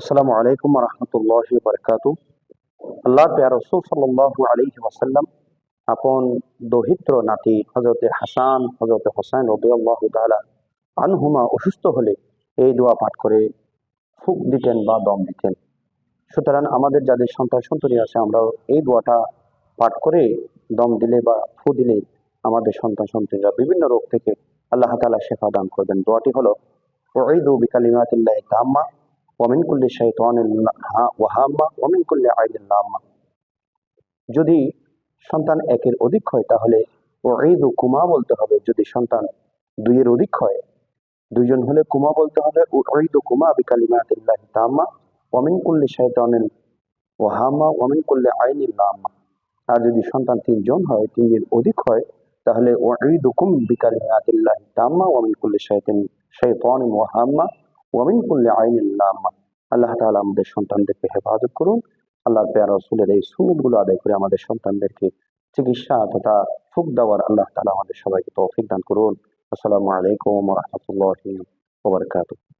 আসসালামু আলাইকুম রহমতুল্লাহ বরকাত আল্লাহ পেয়ার রসুল সাল্লাহ আলহি ওয়াসাল্লাম, আপন দহিত্র নাতি হজরতে হাসান হজরতে হোসেন রবি আল্লাহ তালা আনহুমা অসুস্থ হলে এই দোয়া পাঠ করে ফুক দিতেন বা দম দিতেন। সুতরাং আমাদের যাদের সন্তান সন্ততি আছে আমরা এই দোয়াটা পাঠ করে দম দিলে বা ফু দিলে আমাদের সন্তান সন্ততিরা বিভিন্ন রোগ থেকে আল্লাহ তালা শেফা দান করবেন। দোয়াটি হলো ওঈদু বিকালিমাতিল্লাহি তাম্মা ওমিন কুল্লি শাইতান ওয়াহাম্মা ওমিন কুল্লি আইদিন লাম্মা যদি সন্তান একের অধিক হয়, তাহলে ও ঈদু কুমা বলতে হবে। যদি সন্তান দুইয়ের অধিক হয়, দুইজন হলে কুমা বলতে হবে। ও ঈদু কুমা বিকালিমাতিল্লাহি তাম্মা ওমিন কুল্লি শাইতানিন ওয়াহাম্মা ওমিন কুল্লি আইনিন লাম্মা। আর যদি সন্তান তিনজন হয়, তিনজন অধিক হয়, তাহলে ও ঈদুকুম বিকালিমাতিল্লাহি তাম্মা ওমিন কুল্লি শাইতান শাইতানিন ওয়াহাম্মা ওয়ামিন করলে আইনিন আল্লাহ তাআলা আমাদের সন্তানদেরকে হেফাজত করুন। আল্লাহ পেয়ার রসুলের এই সুন্নতগুলো আদায় করে আমাদের সন্তানদেরকে চিকিৎসা তথা ফুক দেওয়ার আল্লাহ তাআলা আমাদের সবাইকে তৌফিক দান করুন। আসসালামু আলাইকুম রহমতুল্লাহ বারাকাতুহু।